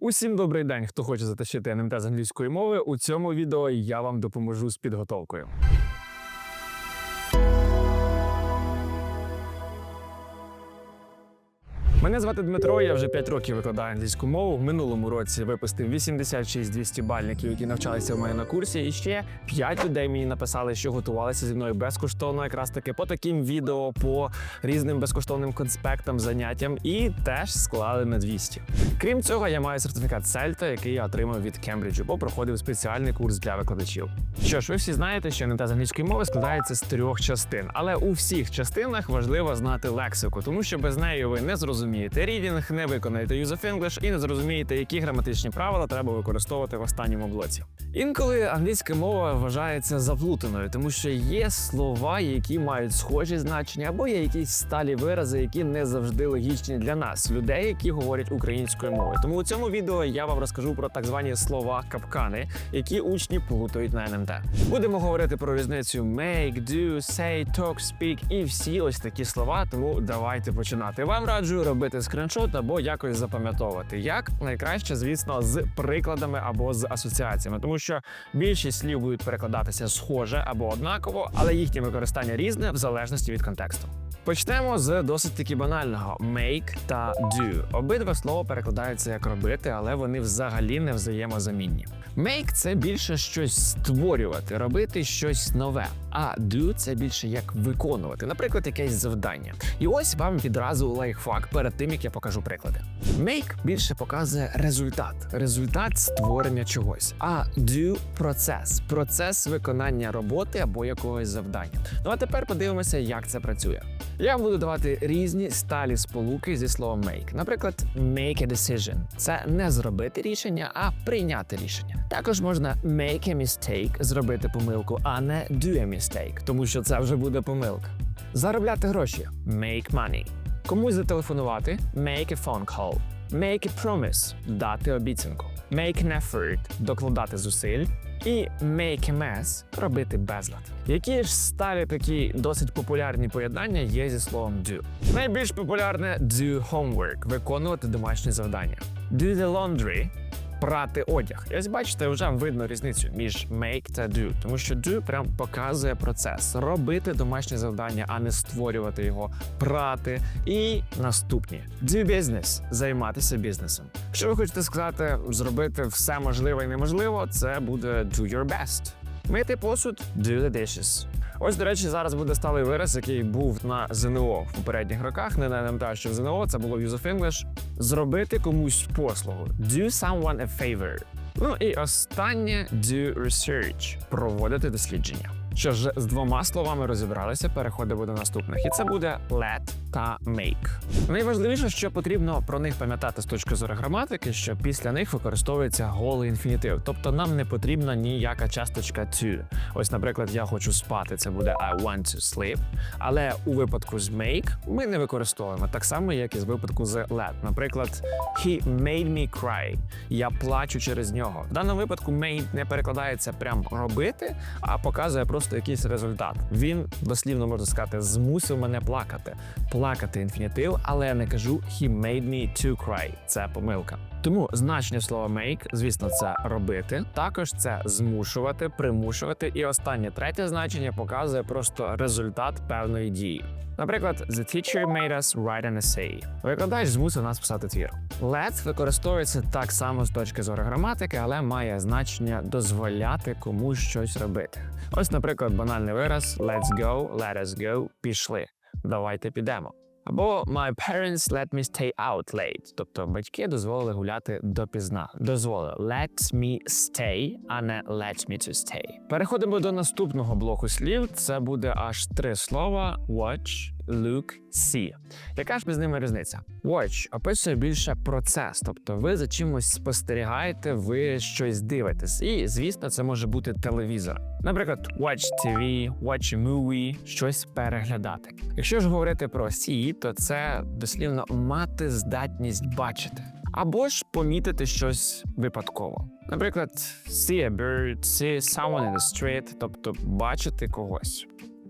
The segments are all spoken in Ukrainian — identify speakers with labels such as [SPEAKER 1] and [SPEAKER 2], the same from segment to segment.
[SPEAKER 1] Усім добрий день, хто хоче затащити НМТ з англійської мови. У цьому відео я вам допоможу з підготовкою. Мене звати Дмитро, я вже 5 років викладаю англійську мову. В минулому році випустив 86 200 бальників, які навчалися в мене на курсі. І ще 5 людей мені написали, що готувалися зі мною безкоштовно, якраз таки по таким відео, по різним безкоштовним конспектам, заняттям, і теж склали на 200. Крім цього, я маю сертифікат Сельта, який я отримав від Кембриджу, бо проходив спеціальний курс для викладачів. Що ж, ви всі знаєте, що НМТ з англійської мови складається з трьох частин, але у всіх частинах важливо знати лексику, тому що без неї ви не зрозумієте рідінг, не виконаєте Use of English і не зрозумієте, які граматичні правила треба використовувати в останньому блоці. Інколи англійська мова вважається заплутаною, тому що є слова, які мають схожі значення, або є якісь сталі вирази, які не завжди логічні для нас, людей, які говорять українською мовою. Тому у цьому відео я вам розкажу про так звані слова капкани, які учні плутають на НМТ. Будемо говорити про різницю make, do, say, talk, speak і всі ось такі слова. Тому давайте починати. Вам раджу робити скріншот або якось запам'ятовувати. Як найкраще, звісно, з прикладами або з асоціаціями, тому що більшість слів будуть перекладатися схоже або однаково, але їхнє використання різне в залежності від контексту. Почнемо з досить таки банального make та do. Обидва слова перекладаються як робити, але вони взагалі не взаємозамінні. Make – це більше щось створювати, робити щось нове. А do – це більше як виконувати, наприклад, якесь завдання. І ось вам відразу лайфхак перед тим, як я покажу приклади. Make більше показує результат, результат створення чогось. А do – процес, процес виконання роботи або якогось завдання. Ну а тепер подивимося, як це працює. Я буду давати різні сталі сполуки зі словом make. Наприклад, make a decision – це не зробити рішення, а прийняти рішення. Також можна make a mistake – зробити помилку, а не do a mistake, тому що це вже буде помилка. Заробляти гроші make money. Комусь зателефонувати make a phone call. Make a promise – дати обіцянку. Make an effort – докладати зусиль. І make mess – робити безлад. Які ж старі такі досить популярні поєднання є зі словом do? Найбільш популярне do homework – виконувати домашні завдання. Do the laundry – прати одяг. І ось бачите, вже видно різницю між make та do, тому що do прям показує процес робити домашнє завдання, а не створювати його, прати. І наступні do business – займатися бізнесом. Якщо ви хочете сказати, зробити все можливе і неможливо, це буде do your best. Мити посуд do the dishes. Ось, до речі, зараз буде сталий вираз, який був на ЗНО в попередніх роках. Не на що в ЗНО, це було Use of English. Зробити комусь послугу. Do someone a favor. Ну і останнє do research проводити дослідження. Що ж, з двома словами розібралися, переходимо до наступних, і це буде let та make. Найважливіше, що потрібно про них пам'ятати з точки зору граматики, що після них використовується голий інфінітив, тобто нам не потрібна ніяка часточка to. Ось, наприклад, я хочу спати, це буде I want to sleep. Але у випадку з make ми не використовуємо так само, як і з випадку з let. Наприклад, he made me cry. Я плачу через нього. В даному випадку made не перекладається прям робити, а показує просто якийсь результат. Він дослівно можна сказати, змусив мене плакати. Плакати інфінітив, але я не кажу he made me to cry. Це помилка. Тому значення слова make, звісно, це робити. Також це змушувати, примушувати. І останнє третє значення показує просто результат певної дії. Наприклад, the teacher made us write an essay. Викладач змусив нас писати твір. Let використовується так само з точки зору граматики, але має значення дозволяти комусь щось робити. Ось, наприклад, банальний вираз let's go, let us go, пішли. Давайте підемо. Або my parents let me stay out late. Тобто батьки дозволили гуляти допізна. Дозволили let me stay, а не let me to stay. Переходимо до наступного блоку слів. Це буде аж три слова: watch, look, see. Яка ж між ними різниця? Watch описує більше процес, тобто ви за чимось спостерігаєте, ви щось дивитесь. І звісно, це може бути телевізор. Наприклад, watch TV, watch movie, щось переглядати. Якщо ж говорити про see, то це дослівно мати здатність бачити. Або ж помітити щось випадково. Наприклад, see a bird, see someone in the street, тобто бачити когось.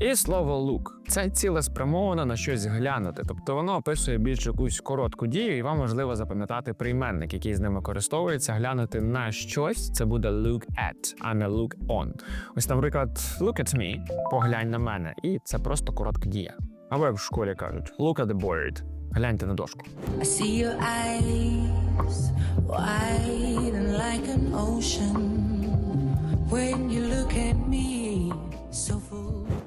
[SPEAKER 1] І слово look – це цілеспрямовано на щось глянути, тобто воно описує більш якусь коротку дію, і вам важливо запам'ятати прийменник, який з ними користовується. Глянути на щось це буде look at, а не look on. Ось, наприклад, look at me, поглянь на мене, і це просто коротка дія. Або як в школі кажуть, look at the board, гляньте на дошку.
[SPEAKER 2] I see your eyes wide and like an ocean. When you look at me,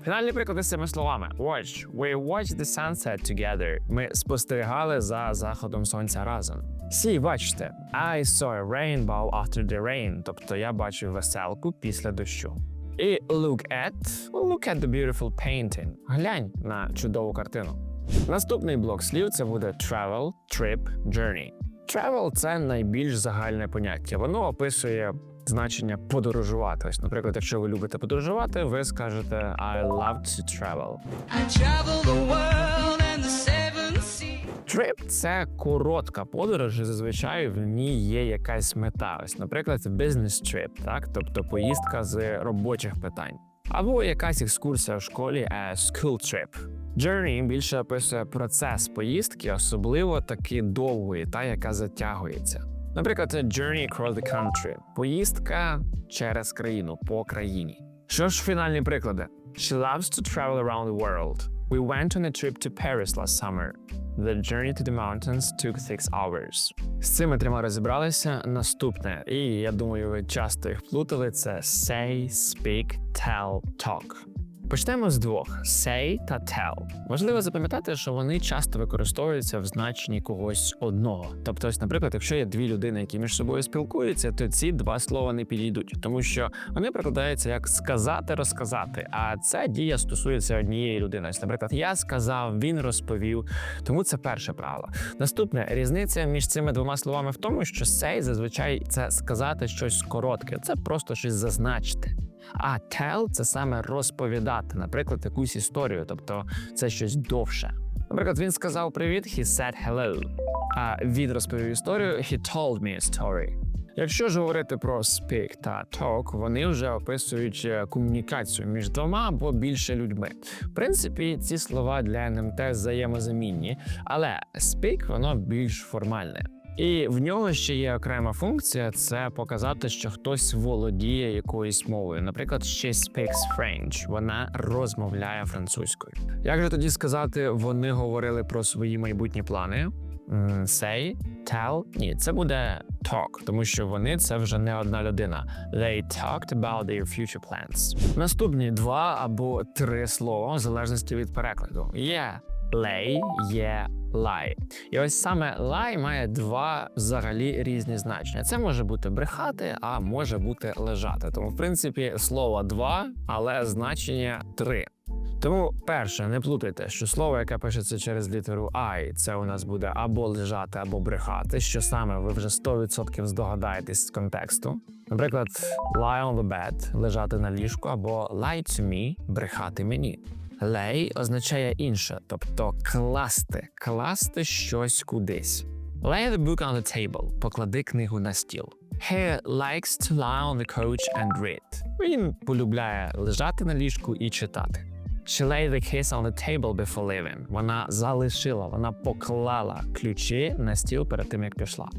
[SPEAKER 2] full.
[SPEAKER 1] Фінальні приклади з цими словами: Watch. We watched the sunset together. Ми спостерігали за заходом сонця разом. See, бачите. I saw a rainbow after the rain. Тобто я бачив веселку після дощу. І look at. Look at the beautiful painting. Глянь на чудову картину. Наступний блок слів це буде travel, trip, journey. Travel – це найбільш загальне поняття. Воно описує значення подорожувати. Ось, наприклад, якщо ви любите подорожувати, ви скажете I love to travel.
[SPEAKER 2] I travel the world and the seven seas.
[SPEAKER 1] Trip – це коротка подорож, і зазвичай в ній є якась мета. Ось, наприклад, business trip, так, тобто поїздка з робочих питань. Або якась екскурсія в школі a school trip. Journey більше описує процес поїздки, особливо таки довгої, та яка затягується. Наприклад, journey across the country – поїздка через країну по країні. Що ж, фінальні приклади? She loves to travel around the world. We went on a trip to Paris last summer. The journey to the mountains took six hours. З цими трьома розібралися. Наступне, і я думаю, ви часто їх плутали. Це say, speak, tell, talk. Почнемо з двох: say та tell. Важливо запам'ятати, що вони часто використовуються в значенні когось одного. Тобто, ось, наприклад, якщо є дві людини, які між собою спілкуються, то ці два слова не підійдуть, тому що вони прикладаються як сказати, розказати. А ця дія стосується однієї людини. Ось, наприклад, я сказав, він розповів. Тому це перше правило. Наступне різниця між цими двома словами в тому, що say зазвичай це сказати щось коротке, це просто щось зазначити. А tell – це саме розповідати, наприклад, якусь історію, тобто це щось довше. Наприклад, він сказав привіт, he said hello. А він розповів історію, he told me a story. Якщо ж говорити про speak та talk, вони вже описують е, комунікацію між двома або більше людьми. В принципі, ці слова для НМТ взаємозамінні, але speak воно більш формальне. І в нього ще є окрема функція це показати, що хтось володіє якоюсь мовою. Наприклад, she speaks French, вона розмовляє французькою. Як же тоді сказати, вони говорили про свої майбутні плани? Say, tell? Ні, це буде talk, тому що вони це вже не одна людина. They talked about their future plans. Наступні два або три слова в залежності від перекладу. Є lay, є lie. І ось саме lie має два взагалі різні значення. Це може бути брехати, а може бути лежати. Тому, в принципі, слово два, але значення три. Тому, перше, не плутайте, що слово, яке пишеться через літеру I, це у нас буде або лежати, або брехати. Що саме ви вже 100% здогадаєтесь з контексту. Наприклад, lie on the bed лежати на ліжку, або lie to me брехати мені. Lay означає інше, тобто класти, класти щось кудись. Lay the book on the table, поклади книгу на стіл. He likes to lie on the couch and read. Він полюбляє лежати на ліжку і читати. She laid the keys on the table before leaving. Вона залишила, вона поклала ключі на стіл перед тим, як пішла.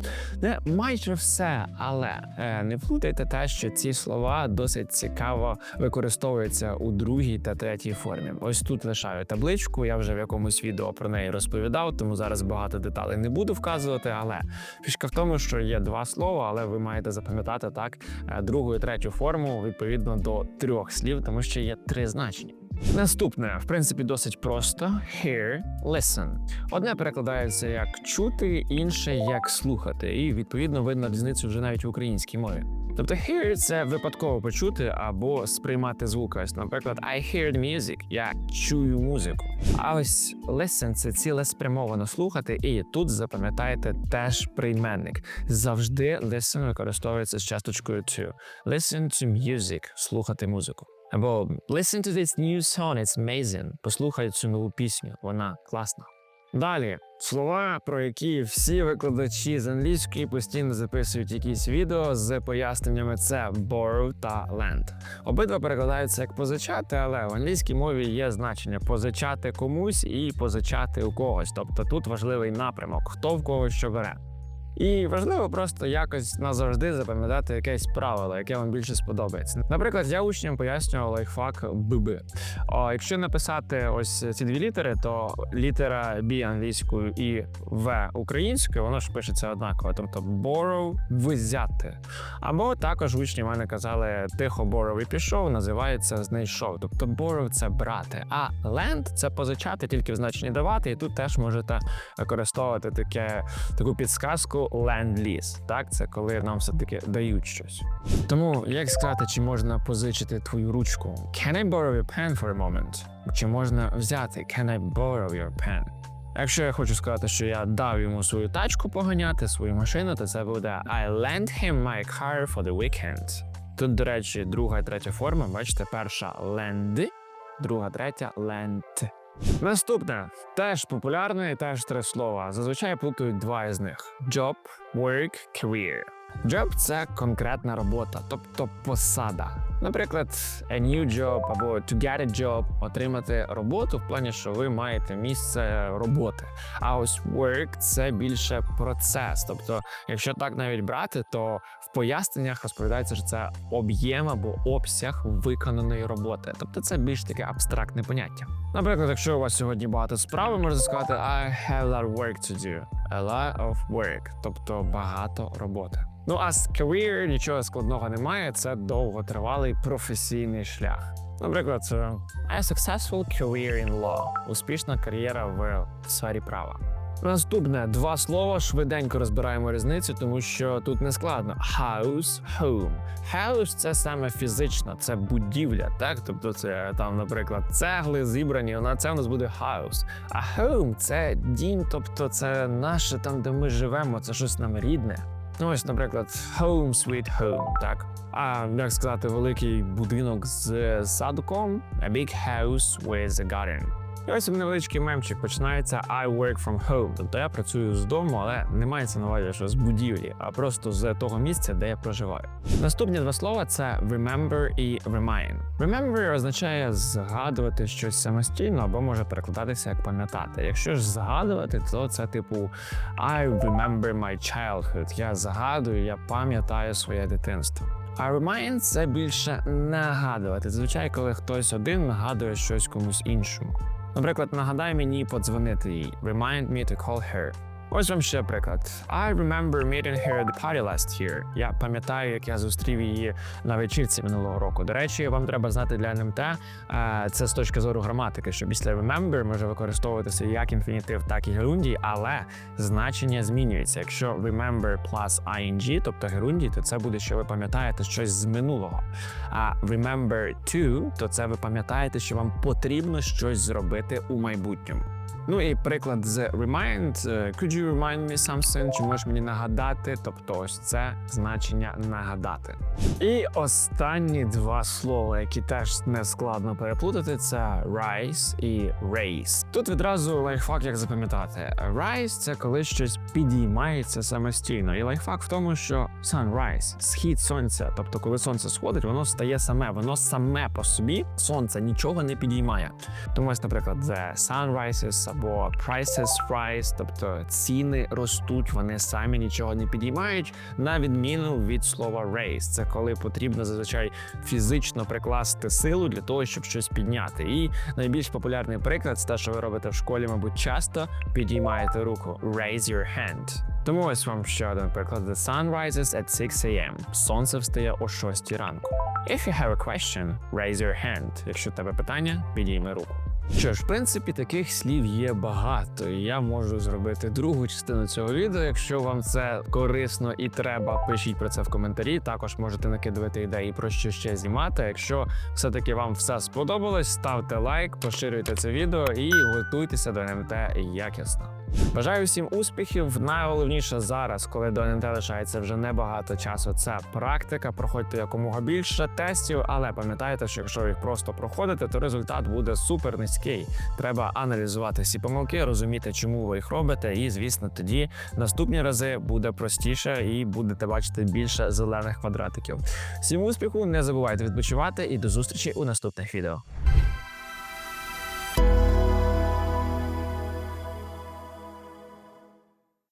[SPEAKER 1] Не майже все, але е, не плутайте те, що ці слова досить цікаво використовуються у другій та третій формі. Ось тут лишаю табличку. Я вже в якомусь відео про неї розповідав, тому зараз багато деталей не буду вказувати. Але фішка в тому, що є два слова, але ви маєте запам'ятати так е, другу і третю форму відповідно до трьох слів, тому що є три значення. Наступне, в принципі, досить просто: hear, listen. Одне перекладається як чути, інше як слухати, і відповідно видно різницю вже навіть в українській мові. Тобто hear – це випадково почути або сприймати звук. Ось, наприклад, I hear the music, я чую музику. А ось listen – це цілеспрямовано слухати, і тут запам'ятайте теж прийменник. Завжди listen використовується з часточкою to. Listen to music – слухати музику. Або listen to this new song, it's amazing. Послухай цю нову пісню, вона класна. Далі слова, про які всі викладачі з англійської постійно записують якісь відео з поясненнями, це borrow та lend. Обидва перекладаються як позичати, але в англійській мові є значення позичати комусь і позичати у когось. Тобто тут важливий напрямок, хто в кого що бере. І важливо просто якось назавжди запам'ятати якесь правило, яке вам більше сподобається. Наприклад, я учням пояснював лайфхак ББ. А якщо написати ось ці дві літери, то літера B англійською і В українською, воно ж пишеться однаково. Тобто borrow – взяти. Або також учні мене казали тихо borrow і пішов, називається знайшов. Тобто borrow – це брати, а lend – це позичати тільки в значенні давати. І тут теж можете використовувати таке таку підсказку lend-lease. Так, це коли нам все таки дають щось. Тому як сказати, чи можна позичити твою ручку? Can I borrow your pen for a moment? Чи можна взяти Can I borrow your pen? Якщо я хочу сказати, що я дав йому свою тачку поганяти, свою машину, то це буде I lent him my car for the weekend. Тут, до речі, друга і третя форма. Бачите, перша lend, друга, третя lent. Наступне теж популярне теж три слова. Зазвичай плутають два із них: job, work, career. Job – це конкретна робота, тобто посада. Наприклад, a new job або to get a job – отримати роботу в плані, що ви маєте місце роботи. А ось work – це більше процес. Тобто, якщо так навіть брати, то в поясненнях розповідається, що це об'єм або обсяг виконаної роботи. Тобто, це більш таке абстрактне поняття. Наприклад, якщо у вас сьогодні багато справ, ви можете сказати I have a lot of work to do. A lot of work, тобто багато роботи. Ну а з career нічого складного немає. Це довготривалий професійний шлях. Наприклад, a successful career in law – успішна кар'єра в сфері права. Наступне два слова швиденько розбираємо різницю, тому що тут не складно. House, home. House – це саме фізично, це будівля, так? Тобто, це там, наприклад, цегли зібрані. На це у нас буде house. А home – це дім, тобто це наше там, де ми живемо, це щось нам рідне. Ну, ось, наприклад, home sweet home, так. А як сказати, великий будинок з садком, a big house with a garden. І ось невеличкий мемчик починається I work from home. Тобто я працюю з дому, але не мається на увазі, що з будівлі, а просто з того місця, де я проживаю. Наступні два слова це remember і remind. Remember означає згадувати щось самостійно або може перекладатися як пам'ятати. Якщо ж згадувати, то це типу I remember my childhood. Я згадую, я пам'ятаю своє дитинство. А remind – це більше нагадувати. Зазвичай, коли хтось один нагадує щось комусь іншому. Наприклад, нагадай мені подзвонити їй. Remind me to call her. Ось вам ще приклад. I remember meeting her at the party last year. Я пам'ятаю, як я зустрів її на вечірці минулого року. До речі, вам треба знати для НМТ. е, Це з точки зору граматики, що після remember може використовуватися як інфінітив, так і герундій, але значення змінюється. Якщо remember plus ing, тобто герундій, то це буде, що ви пам'ятаєте щось з минулого. А remember to, то це ви пам'ятаєте, що вам потрібно щось зробити у майбутньому. Ну і приклад з remind. е, Could you remind me something? Чи можеш мені нагадати? Тобто, ось це значення нагадати. І останні два слова, які теж не складно переплутати, це rise і raise. Тут відразу лайфхак, як запам'ятати. Rise – це коли щось підіймається самостійно. І лайфхак в тому, що sunrise – схід сонця. Тобто, коли сонце сходить, воно стає саме, воно саме по собі сонце нічого не підіймає. Тому ось, наприклад, the sun rises або prices rise, тобто ціни ростуть, вони самі нічого не підіймають, на відміну від слова raise. Це коли потрібно зазвичай фізично прикласти силу для того, щоб щось підняти. І найбільш популярний приклад це те, що ви робите в школі, мабуть, часто підіймаєте руку. Raise your hand. Тому ось вам ще один приклад. The sun rises at 6 a.m. Сонце встає о 6 ранку. If you have a question, raise your hand. Якщо в тебе питання, підійми руку. Що ж, в принципі, таких слів є багато, і я можу зробити другу частину цього відео. Якщо вам це корисно і треба, пишіть про це в коментарі. Також можете накидувати ідеї про що ще знімати. Якщо все-таки вам все сподобалось, ставте лайк, поширюйте це відео і готуйтеся до НМТ якісно. Бажаю всім успіхів. Найголовніше зараз, коли до НМТ лишається вже небагато часу, це практика. Проходьте якомога більше тестів, але пам'ятайте, що якщо їх просто проходите, то результат буде супер. Низький. Треба аналізувати всі помилки, розуміти, чому ви їх робите, і звісно, тоді наступні рази буде простіше і будете бачити більше зелених квадратиків. Всім успіху, не забувайте відпочивати і до зустрічі у наступних відео.